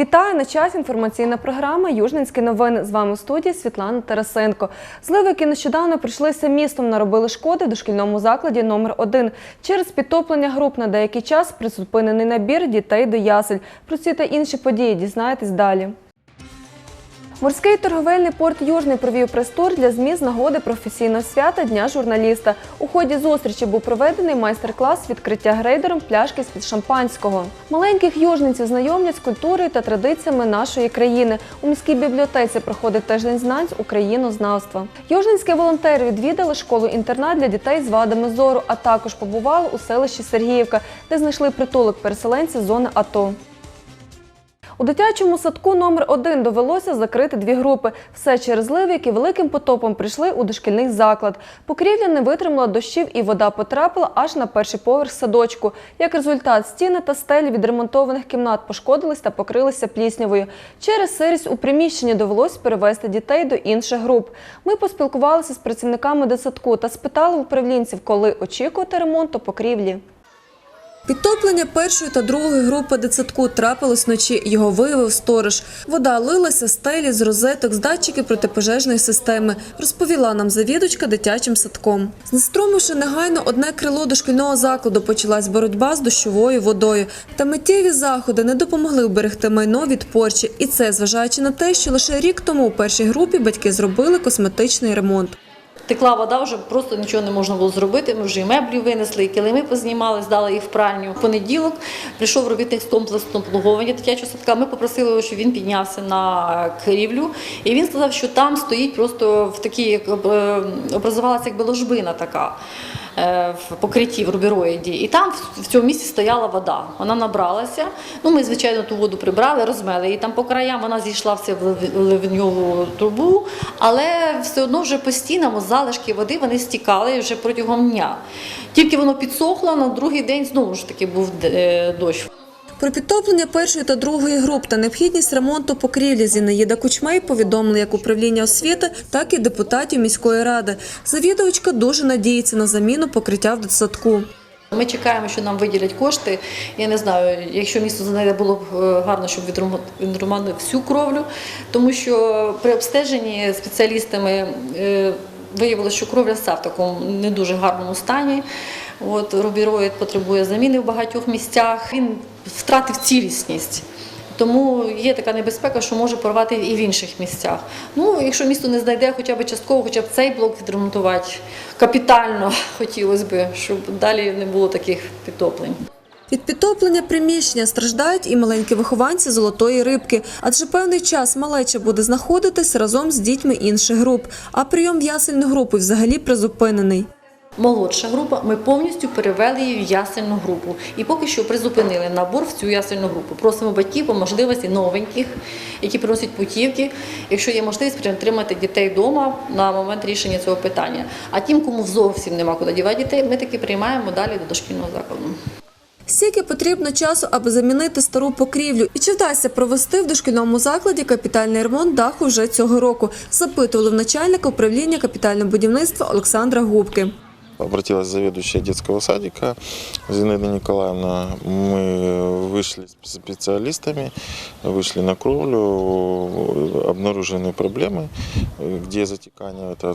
Вітаю на час. Інформаційна програма Южненські новини. З вами в студії Світлана Тарасенко. Зливи, які нещодавно прийшлися містом, наробили шкоди дошкільному закладі номер 1 Через підтоплення груп на деякий час призупинений набір дітей до ясель. Про ці та інші події дізнаєтесь далі. Морський торговельний порт Южний провів прес-тур для ЗМІ з нагоди професійного свята Дня журналіста. У ході зустрічі був проведений майстер-клас відкриття грейдером пляшки з-під шампанського. Маленьких южниців знайомлять з культурою та традиціями нашої країни. У міській бібліотеці проходить тиждень знань з українознавства. Южненські волонтери відвідали школу-інтернат для дітей з вадами зору, а також побували у селищі Сергіївка, де знайшли притулок переселенців зони АТО. У дитячому садку номер 1 довелося закрити дві групи. Все через зливи, які великим потопом прийшли у дошкільний заклад. Покрівля не витримала дощів і вода потрапила аж на перший поверх садочку. Як результат, стіни та стелі відремонтованих кімнат пошкодились та покрилися пліснявою. Через сирість у приміщенні довелось перевести дітей до інших груп. Ми поспілкувалися з працівниками дитсадку та спитали управлінців, коли очікувати ремонту покрівлі. Підтоплення першої та другої групи дитсадку трапилось вночі. Його виявив сторож. Вода лилася з стелі, з розеток, з датчиків протипожежної системи, розповіла нам завідувачка дитячим садком. Знеструмивши негайно одне крило дошкільного закладу, почалась боротьба з дощовою водою. Та миттєві заходи не допомогли вберегти майно від порчі. І це зважаючи на те, що лише рік тому у першій групі батьки зробили косметичний ремонт. Текла вода, вже просто нічого не можна було зробити. Ми вже і меблі винесли, і килими познімали, здали їх в пральню. В понеділок прийшов робітник з комплексного обслуговування дитячого садка. Ми попросили його, щоб він піднявся на керівлю. І він сказав, що там стоїть просто в такій, е, образувалася якби ложбина така. Е, В покритті в рубіроїді, і там в- цьому місці стояла вода. Вона набралася. Ну, ми, звичайно, ту воду прибрали, розмели. І там по краям вона зійшла в цю ливньову трубу, але все одно вже по стінам залишки води вони стікали вже протягом дня. Тільки воно підсохло, на другий день знову ж таки був е, дощ. Про підтоплення першої та другої груп та необхідність ремонту покрівлі Зінаїда Кучмей повідомили як управління освіти, так і депутатів міської ради. Завідувачка дуже надіється на заміну покриття в дитсадку. Ми чекаємо, що нам виділять кошти. Я не знаю, якщо місто знайде, було б е, гарно, щоб відремонтували всю кровлю, тому що при обстеженні спеціалістами е, виявилося, що кровля вся в такому не дуже гарному стані. От рубіроїд потребує заміни в багатьох місцях. Він втратив цілісність. Тому є така небезпека, що може порвати і в інших місцях. Ну, якщо місто не знайде хоча б частково, хоча б цей блок відремонтувати капітально, хотілося б, щоб далі не було таких підтоплень. Від підтоплення приміщення страждають і маленькі вихованці золотої рибки, адже певний час малеча буде знаходитись разом з дітьми інших груп, а прийом в ясельну групу взагалі призупинений. Молодша група, ми повністю перевели її в ясельну групу. І поки що призупинили набор в цю ясельну групу. Просимо батьків по можливості новеньких, які приносять путівки, якщо є можливість притримати дітей вдома на момент рішення цього питання. А тим, кому зовсім нема куди дівати дітей, ми таки приймаємо далі до дошкільного закладу. Скільки потрібно часу, аби замінити стару покрівлю? І чи вдасться провести в дошкільному закладі капітальний ремонт даху вже цього року? Запитували в начальника управління капітального будівництва Олександра Губки. Обратилась заведующая детского садика Зинаида Николаевна. Мы вышли с специалистами, вышли на кровлю, обнаружены проблемы, где затекание, это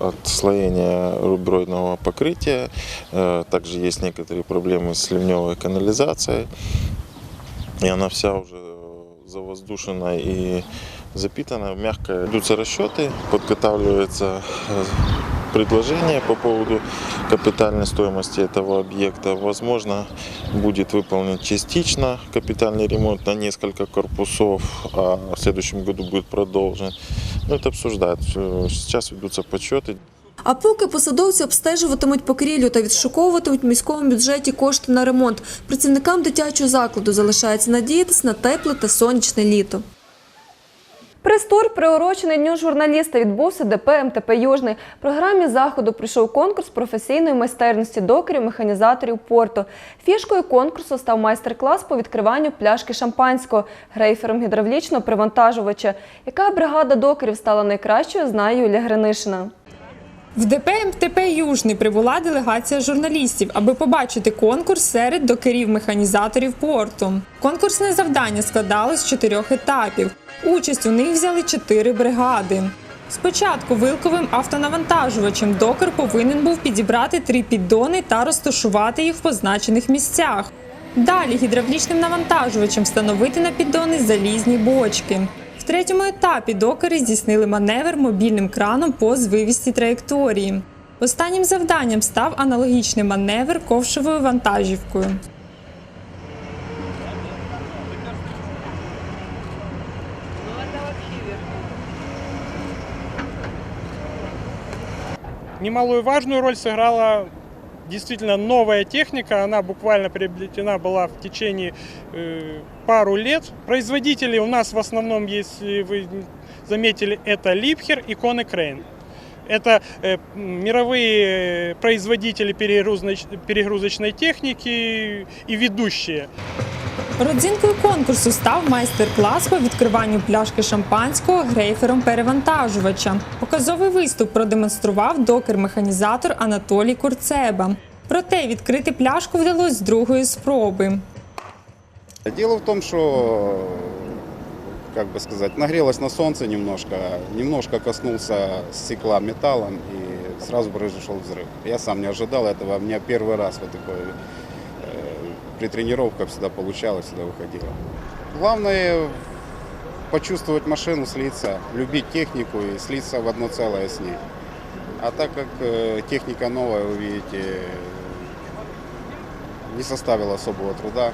отслоение рубероидного покрытия. Э, Также есть некоторые проблемы с ливневой канализацией. И она вся уже завоздушена и запитана, мягкая. Идутся расчеты, подготавливается э, предложение по поводу капитальной стоимости этого объекта. Возможно, будет выполнен частично капитальный ремонт на несколько корпусов, а в следующем году будет продолжен. Но это обсуждают. Всё- Сейчас ведутся подсчеты. А поки посадовці обстежуватимуть покрівлю та відшуковуватимуть в міському бюджеті кошти на ремонт, працівникам дитячого закладу залишається надіятися на тепле та сонячне літо. Прес-тур, приурочений Дню журналіста, відбувся ДП МТП Южний. В програмі заходу прийшов конкурс професійної майстерності докерів, механізаторів порту. Фішкою конкурсу став майстер-клас по відкриванню пляшки шампанського грейфером гідравлічного привантажувача. Яка бригада докерів стала найкращою, знає Юлія Гринишина. В ДП МТП Южний прибула делегація журналістів, аби побачити конкурс серед докерів-механізаторів порту. Конкурсне завдання складалось з чотирьох етапів. Участь у них взяли чотири бригади. Спочатку вилковим автонавантажувачем докер повинен був підібрати три піддони та розташувати їх в позначених місцях. Далі гідравлічним навантажувачем встановити на піддони залізні бочки. В третьому етапі докери здійснили маневр мобільним краном по звивістій траєкторії. Останнім завданням став аналогічний маневр ковшовою вантажівкою. Немалую важную роль сыграла действительно новая техника. Она буквально приобретена была в течение э, пару лет. Производители у нас в основном, если вы заметили, это Липхер и Конекрейн. Это э, мировые производители перегрузоч- перегрузочной техники и ведущие. Родзинкою конкурсу став майстер-клас по відкриванню пляшки шампанського грейфером перевантажувача. Показовий виступ продемонстрував докер-механізатор Анатолій Курцеба. Проте відкрити пляшку вдалося з другої спроби. Дело в том, что, как бы сказать, нагрелось на солнце немножко, немножко коснулся стекла металлом и сразу произошел взрыв. Я сам не ожидал этого, у меня первый раз вот такое э, при тренировках всегда получалось, всегда выходило. Главное почувствовать машину, слиться, любить технику и слиться в одно целое с ней. А так как э, техника новая, вы видите, не составило особого труда.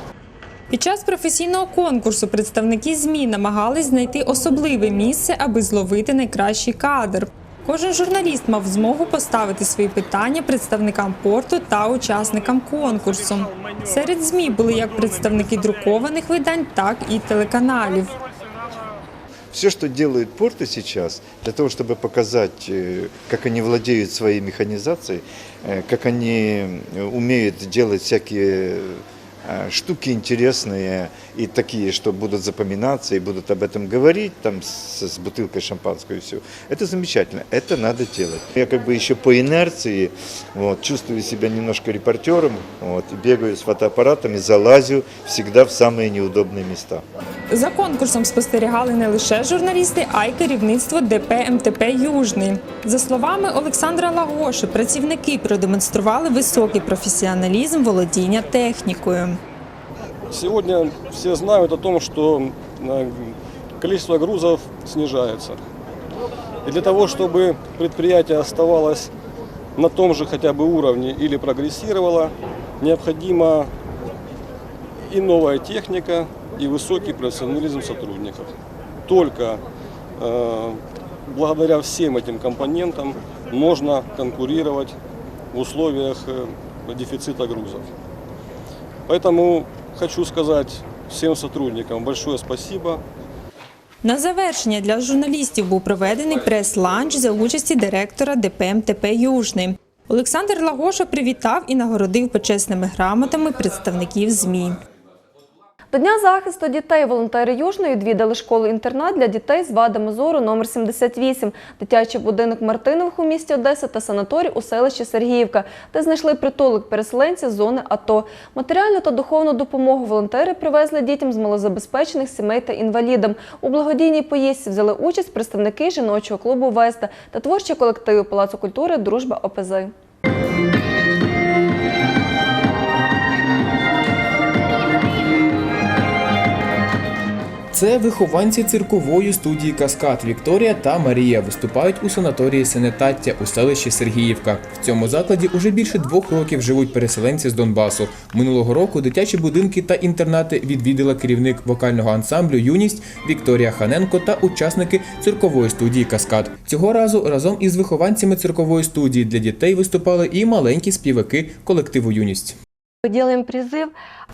Під час професійного конкурсу представники ЗМІ намагались знайти особливе місце, аби зловити найкращий кадр. Кожен журналіст мав змогу поставити свої питання представникам порту та учасникам конкурсу. Серед ЗМІ були як представники друкованих видань, так і телеканалів. Все, что делают порты сейчас, для того, чтобы показать, э, как они владеют своей механизацией, э, как они э, умеют делать всякие э, штуки интересные и такие, что будут запоминаться и будут об этом говорить, там с, с бутылкой шампанского и все. Это замечательно, это надо делать. Я как бы еще по инерции вот, чувствую себя немножко репортером, вот, и бегаю с фотоаппаратами, залазю всегда в самые неудобные места. За конкурсом спостерігали не лише журналісти, а й керівництво ДП МТП Южний. За словами Олександра Лагоши, працівники продемонстрували високий професіоналізм володіння технікою. Сегодня все знают о том, что э, количество грузов снижается. И для того, чтобы предприятие оставалось на том же хотя бы уровне или прогрессировало, необходима и новая техника, и высокий профессионализм сотрудников. Только э, благодаря всем этим компонентам можно конкурировать в условиях э, дефицита грузов. Поэтому хочу сказать всем сотрудникам большое спасибо. На завершення для журналістів був проведений прес-ланч за участі директора ДП МТП Южний. Олександр Лагоша привітав і нагородив почесними грамотами представників ЗМІ. До Дня захисту дітей волонтери Южної відвідали школу-інтернат для дітей з вадами зору номер 78, дитячий будинок Мартинових у місті Одеса та санаторій у селищі Сергіївка, де знайшли притулок переселенців з зони АТО. Матеріальну та духовну допомогу волонтери привезли дітям з малозабезпечених сімей та інвалідам. У благодійній поїздці взяли участь представники жіночого клубу Веста та творчі колективи Палацу культури Дружба ОПЗ. Це вихованці циркової студії Каскад Вікторія та Марія виступають у санаторії Сенетаття у селищі Сергіївка. В цьому закладі уже більше двох років живуть переселенці з Донбасу. Минулого року дитячі будинки та інтернати відвідала керівник вокального ансамблю Юність Вікторія Ханенко та учасники циркової студії Каскад. Цього разу разом із вихованцями циркової студії для дітей виступали і маленькі співаки колективу Юність. Мы делаем призыв,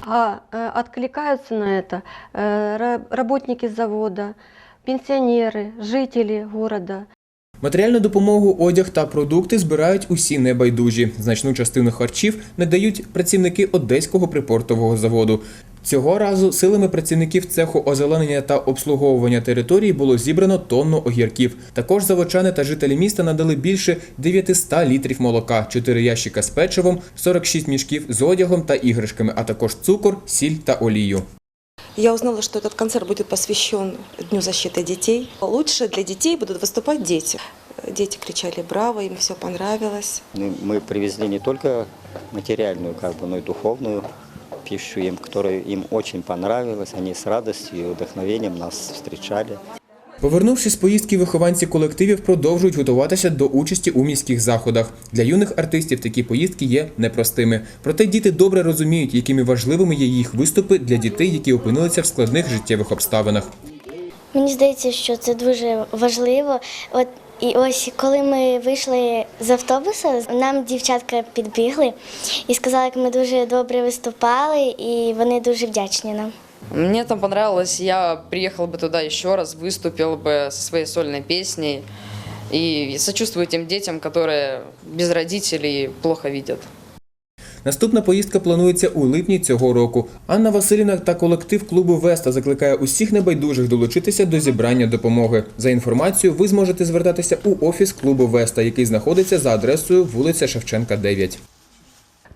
а э, откликаются на это э, ра- работники завода, пенсионеры, жители города. Матеріальну допомогу, одяг та продукти збирають усі небайдужі. Значну частину харчів надають працівники одеського припортового заводу. Цього разу силами працівників цеху озеленення та обслуговування території було зібрано тонну огірків. Також заводчани та жителі міста надали більше 900 літрів молока, 4 ящика з печивом, 46 мішків з одягом та іграшками, а також цукор, сіль та олію. Я узнала, что этот концерт будет посвящен Дню защиты детей. Лучше для детей будут выступать дети. Дети кричали «Браво!», им все понравилось. Мы мы привезли не только материальную, как бы, но и духовную пищу им, которая им очень понравилась. Они с радостью и вдохновением нас встречали. Повернувшись з поїздки, вихованці колективів продовжують готуватися до участі у міських заходах. Для юних артистів такі поїздки є непростими. Проте діти добре розуміють, якими важливими є їх виступи для дітей, які опинилися в складних життєвих обставинах. Мені здається, що це дуже важливо. От і ось коли ми вийшли з автобуса, нам дівчатка підбігли і сказали, як ми дуже добре виступали, і вони дуже вдячні нам. Мне там понравилось, я приехал бы туда еще раз, выступил бы со своей сольной песней и сочувствую тем детям, которые без родителей плохо видят. Наступна поїздка планується у липні цього року. Анна Василівна та колектив клубу Веста закликає усіх небайдужих долучитися до зібрання допомоги. За інформацією, ви зможете звертатися у офіс клубу Веста, який знаходиться за адресою вулиця Шевченка, 9.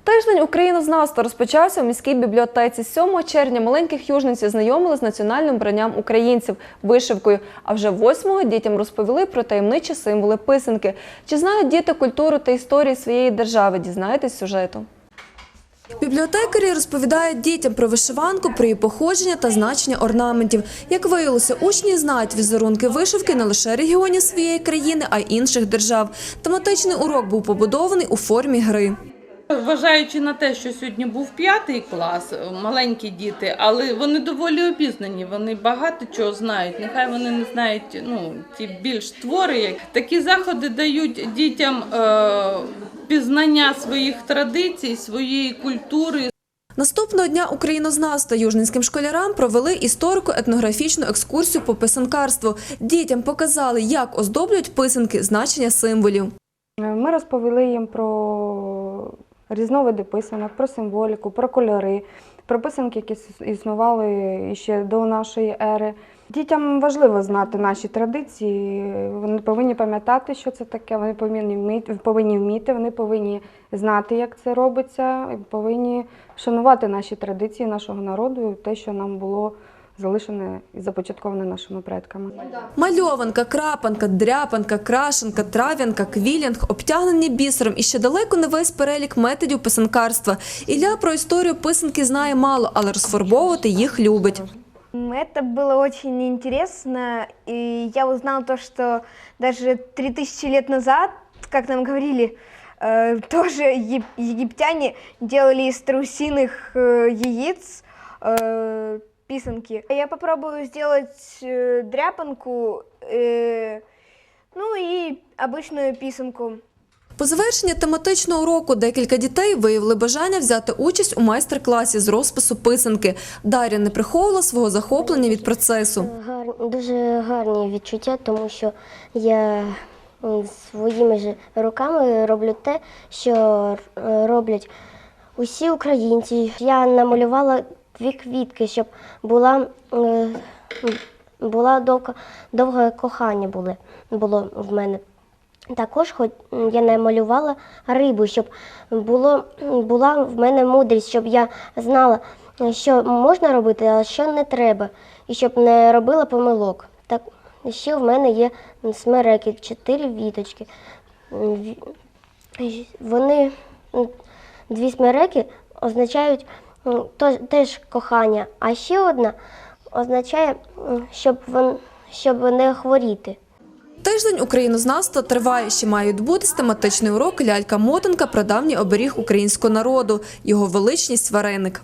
Тиждень українознавства розпочався у міській бібліотеці. 7 червня маленьких южниці знайомили з національним бранням українців вишивкою. А вже 8-го дітям розповіли про таємничі символи писанки. Чи знають діти культуру та історію своєї держави? Дізнаєтесь сюжету. Бібліотекарі розповідають дітям про вишиванку, про її походження та значення орнаментів. Як виявилося, учні знають візерунки вишивки не лише регіонів своєї країни, а й інших держав. Тематичний урок був побудований у формі гри. Зважаючи на те, що сьогодні був п'ятий клас, маленькі діти, але вони доволі обізнані, вони багато чого знають. Нехай вони не знають ну, ті більш твори. як- Такі заходи дають дітям е, пізнання своїх традицій, своєї культури, Наступного дня українознавства южненським школярам провели історико-етнографічну екскурсію по писанкарству. Дітям показали, як оздоблюють писанки, значення символів. Ми розповіли їм про різновиди писанок, про символіку, про кольори, про писанки, які іс- існували ще до нашої ери. Дітям важливо знати наші традиції. Вони повинні пам'ятати, що це таке. Вони повинні вміти, повинні вміти, вони повинні знати, як це робиться, повинні шанувати наші традиції нашого народу, те, що нам було залишене і започатковане нашими предками. Мальованка, крапанка, дряпанка, крашенка, трав'янка, квілінг обтягнені бісером і ще далеко не весь перелік методів писанкарства. Ілля про історію писанки знає мало, але розфарбовувати їх любить. Это было очень интересно, и я узнала то, что даже 3000 лет назад, как нам говорили, э, тоже еп- египтяне делали из трусиных э, яиц э, писанки. Я попробую сделать э, дряпанку, э, ну и обычную писанку. По завершенні тематичного уроку декілька дітей виявили бажання взяти участь у майстер-класі з розпису писанки. Дар'я не приховувала свого захоплення від процесу. Гар... Дуже гарні відчуття, тому що я м, своїми ж руками роблю те, що е, роблять усі українці. Я намалювала дві квітки, щоб була, е, була довга, довге кохання були, було в мене. Також хоч я намалювала рибу, щоб було, була в мене мудрість, щоб я знала, що можна робити, а що не треба, і щоб не робила помилок. Так ще в мене є смереки, чотири віточки. Вони дві смереки означають теж кохання, а ще одна означає, щоб, вон, щоб не хворіти. Тиждень українознавства триває. Ще має відбутись тематичний урок лялька-мотанка про давній оберіг українського народу, його величність вареник.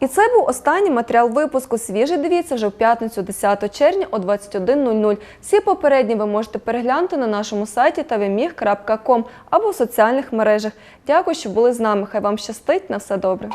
І це був останній матеріал випуску. Свіжий дивіться вже в п'ятницю, 10 червня о 21.00. Всі попередні ви можете переглянути на нашому сайті tvmig.com або в соціальних мережах. Дякую, що були з нами. Хай вам щастить. На все добре.